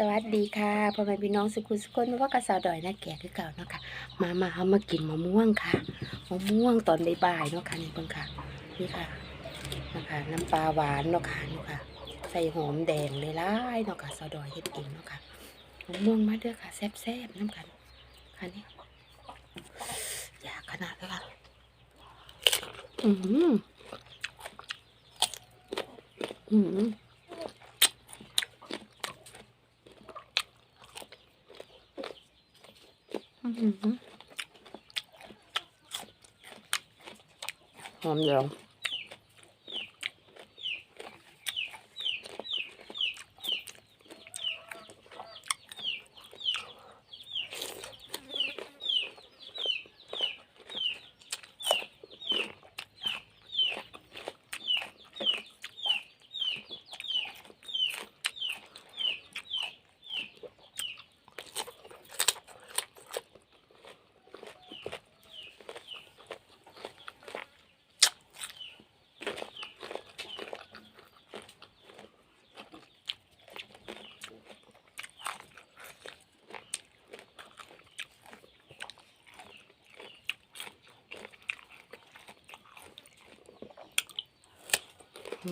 สวัสดีค่ะพ่อแม่พี่น้องสุขุสุขคนว่ากระสาวดอยนะแก่คือเก่าเนาะค่ะ มามาเอามากินมะม่วงค่ะมะม่วงตอนบ่ายๆเนาะค่ะนี่เพิ่งค่ะนี่ค่ะนะคะน้ำปลาหวานเนาะค่ะนี่ค่ะ ใส่หอมแดงเลยล่ายเนาะค่ะสาวดอยเฮ็ดเองเนาะค่ะมะม่วงมาเด้อค่ะแซ่บๆน้ำกันค่ะนี่อยากขนาดเลยค่ะอืมอหืออื หืออื้อหือหอมเดียว ง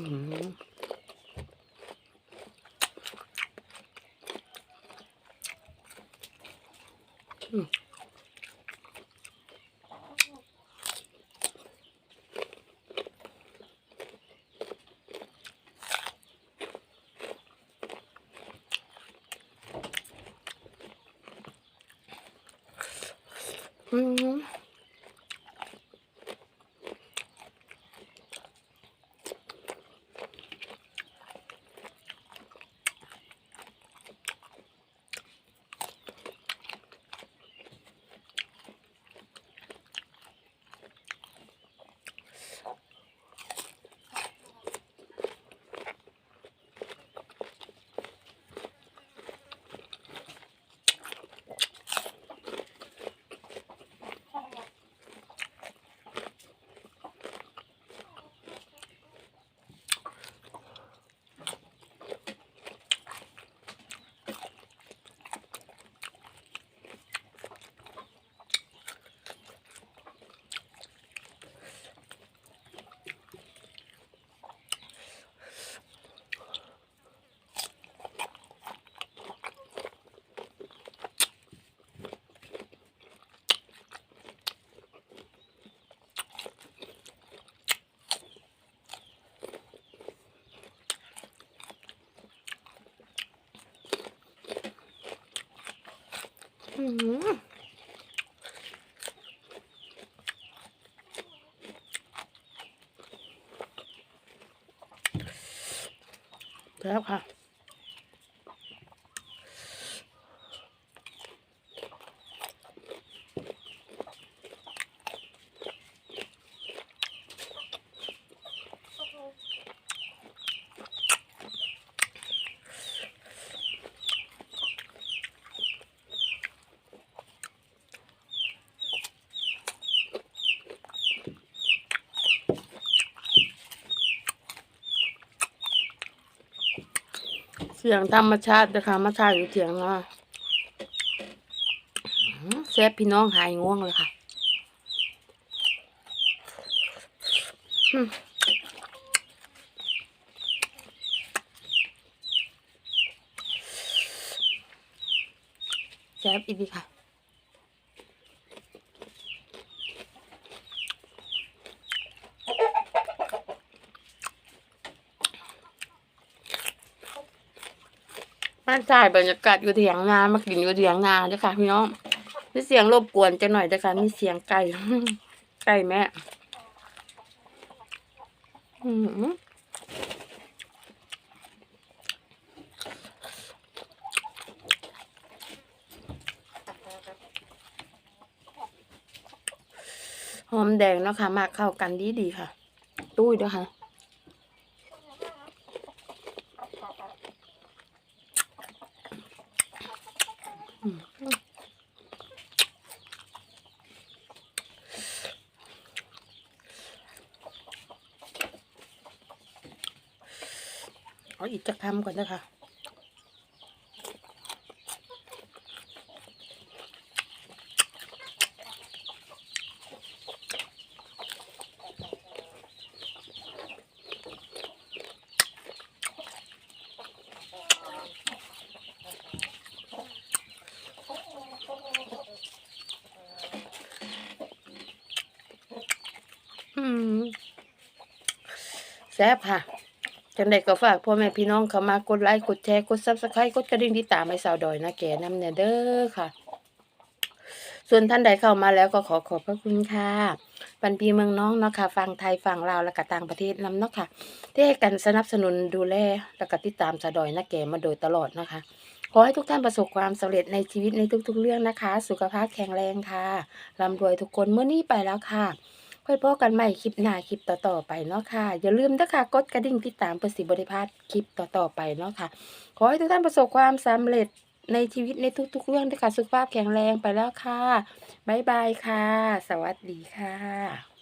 แล้ว สียงธรรมชาตินะคะมาชาอยู่เถียงนาะแซ่บพี่น้องหายง่วงเลยค่ะแซ่บอีกดีค่ะ บ้านจ่ายบรรยากาศอยู่เถียงนามากินอยู่เถียงนาเด้อค่ะ พี่น้องมีเสียงรบกวนจะหน่อยเด้อค่ะมีเสียงไก่ไก่แม่หอมแดงเนาะค่ะมากเข้ากันดีดีค่ะ ตุ้ยด้วยค่ะ ออีกจะทำก่อนนะคะแซ่บค่ะ จังใดก็ฝากพ่อแม่พี่น้องเข้ามากดไลค์กดแชร์กด Subscribe กดกระดิ่งที่ตามให้สาวดอยนะแกนำเนี่ยเด้อค่ะ ส่วนท่านใดเข้ามาแล้วก็ขอขอบพระคุณค่ะปันปีเมืองน้องเนาะค่ะฟังไทยฟังลาวและก็ต่างประเทศนำเนาะค่ะ ที่ให้กันสนับสนุนดูแลและก็ติดตามสาวดอยนะแกมาโดยตลอดนะคะขอให้ทุกท่านประสบความสำเร็จในชีวิตในทุกๆเรื่องนะคะ สุขภาพแข็งแรงค่ะร่ำรวยทุกคนเมื่อนี้ไปแล้วค่ะ ค่อยพบกันใหม่คลิปหน้าคลิปต่อๆไปเนาะค่ะ อย่าลืมนะคะกดกระดิ่งติดตามเพื่อสิบริพลาดคลิปต่อๆไปเนาะค่ะ ขอให้ทุกท่านประสบความสำเร็จในชีวิตในทุกๆเรื่องด้วยค่ะสุขภาพแข็งแรงไปแล้วค่ะ บ๊ายบายค่ะ สวัสดีค่ะ